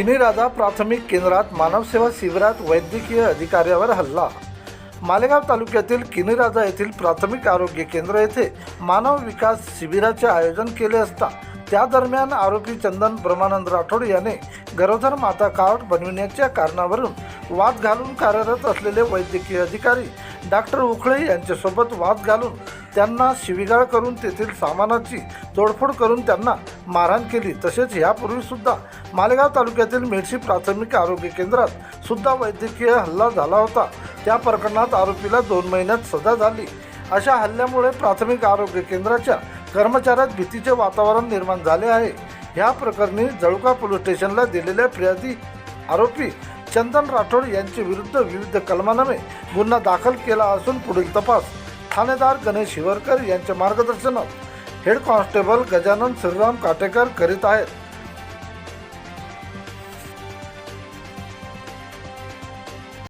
किनी राजा प्राथमिक केंद्रात मानवसेवा शिबिरात वैद्यकीय अधिकाऱ्यावर हल्ला. मालेगाव तालुक्यातील किनीराजा येथील प्राथमिक आरोग्य केंद्र येथे मानव विकास शिबिराचे आयोजन केले असता त्या दरम्यान आरोपी चंदन ब्रह्मानंद राठोड याने गरोदर माता कार्ड बनविण्याच्या कारणावरून वाद घालून कार्यरत असलेले वैद्यकीय अधिकारी डॉक्टर उखळे यांच्यासोबत वाद घालून त्यांना शिवीगाळ करून तेथील सामानाची तोडफोड करून त्यांना मारहाण केली. तसेच यापूर्वीसुद्धा मालेगाव तालुक्यातील मेडशी प्राथमिक आरोग्य केंद्रात सुद्धा वैद्यकीय हल्ला झाला होता. त्या प्रकरणात आरोपीला दोन महिन्यात सजा झाली. अशा हल्ल्यामुळे प्राथमिक आरोग्य केंद्राच्या कर्मचाऱ्यात भीतीचे वातावरण निर्माण झाले आहे. या प्रकरणी जळुका पोलीस स्टेशनला दिलेल्या फिर्यादी आरोपी चंदन राठोड यांच्या विरुद्ध विविध कलमानामे गुन्हा दाखल केला असून पुढील तपास ठाणेदार गणेश शिवरकर यांच्या मार्गदर्शनात हेड कॉन्स्टेबल गजानन श्रीराम काटेकर करीत आहेत.